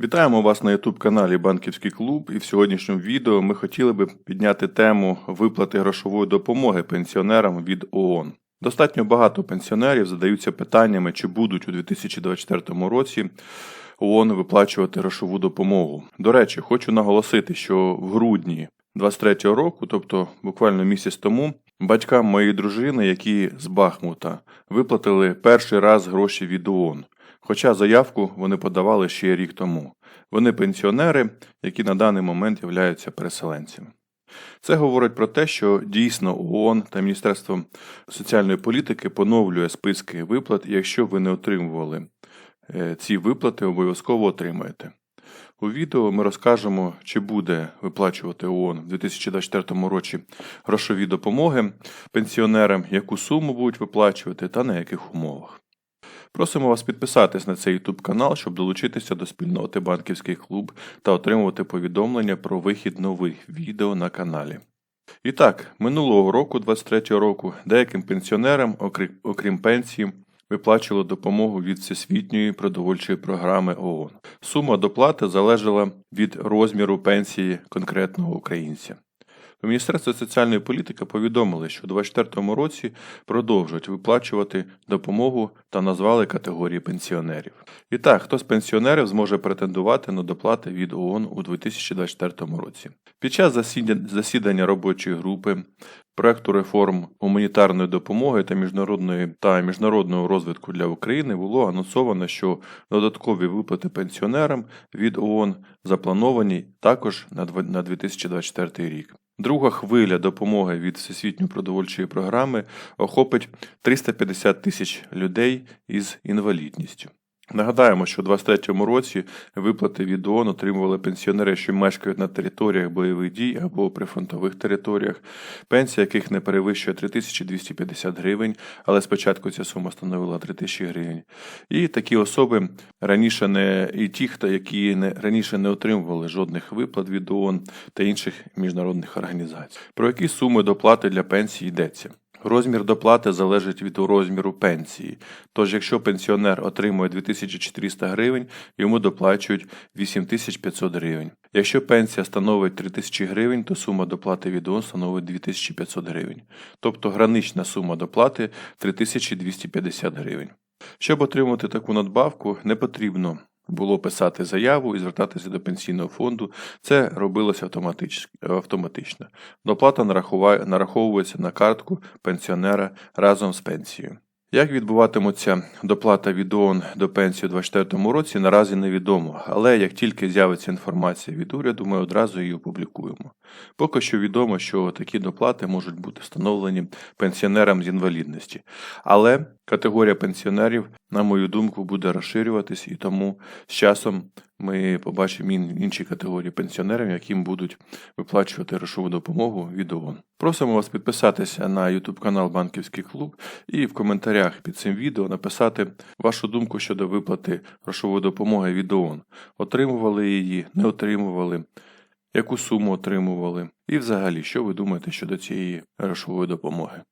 Вітаємо вас на YouTube каналі Банківський клуб. І в сьогоднішньому відео ми хотіли би підняти тему виплати грошової допомоги пенсіонерам від ООН. Достатньо багато пенсіонерів задаються питаннями, чи будуть у 2024 році ООН виплачувати грошову допомогу. До речі, хочу наголосити, що в грудні 23 року, тобто буквально місяць тому, батькам моєї дружини, які з Бахмута, виплатили перший раз гроші від ООН. Хоча заявку вони подавали ще рік тому. Вони пенсіонери, які на даний момент являються переселенцями. Це говорить про те, що дійсно ООН та Міністерство соціальної політики поновлює списки виплат, і якщо ви не отримували е, ці виплати, обов'язково отримаєте. У відео ми розкажемо, чи буде виплачувати ООН в 2024 році грошові допомоги пенсіонерам, яку суму будуть виплачувати та на яких умовах. Просимо вас підписатись на цей YouTube канал, щоб долучитися до спільноти Банківський клуб та отримувати повідомлення про вихід нових відео на каналі. І так, минулого року, 23 року, деяким пенсіонерам, окрім пенсії, виплачували допомогу від Всесвітньої продовольчої програми ООН. Сума доплати залежала від розміру пенсії конкретного українця. У Міністерстві соціальної політики повідомили, що у 2024 році продовжують виплачувати допомогу та назвали категорії пенсіонерів. І так, хто з пенсіонерів зможе претендувати на доплати від ООН у 2024 році. Під час засідання, робочої групи проекту реформ гуманітарної допомоги та міжнародної та міжнародного розвитку для України було анонсовано, що додаткові виплати пенсіонерам від ООН заплановані також на 2024 рік. Друга хвиля допомоги від Всесвітньої продовольчої програми охопить 350 тисяч людей із інвалідністю. Нагадаємо, що у 2023 році виплати від ООН отримували пенсіонери, що мешкають на територіях бойових дій або прифронтових територіях, пенсія яких не перевищує 3250 гривень, але спочатку ця сума становила 3000 гривень. І такі особи раніше не і ті, які не раніше не отримували жодних виплат від ООН та інших міжнародних організацій. Про які суми доплати для пенсії йдеться? Розмір доплати залежить від розміру пенсії. Тож, якщо пенсіонер отримує 2400 гривень, йому доплачують 8500 гривень. Якщо пенсія становить 3000 гривень, то сума доплати від ООН становить 2500 гривень. Тобто гранична сума доплати 3250 гривень. Щоб отримати таку надбавку, не потрібно було писати заяву і звертатися до пенсійного фонду. Це робилося автоматично. Доплата нараховується на картку пенсіонера разом з пенсією. Як відбуватиметься доплата від ООН до пенсії у 2024 році, наразі невідомо, але як тільки з'явиться інформація від уряду, ми одразу її опублікуємо. Поки що відомо, що такі доплати можуть бути встановлені пенсіонерам з інвалідності, але категорія пенсіонерів, на мою думку, буде розширюватись, і тому з часом ми побачимо ін- інші категорії пенсіонерів, яким будуть виплачувати грошову допомогу від ООН. Просимо вас підписатися на YouTube канал Банківський клуб і в коментарях під цим відео написати вашу думку щодо виплати грошової допомоги від ООН. Отримували її, не отримували, яку суму отримували, і взагалі, що ви думаєте щодо цієї грошової допомоги.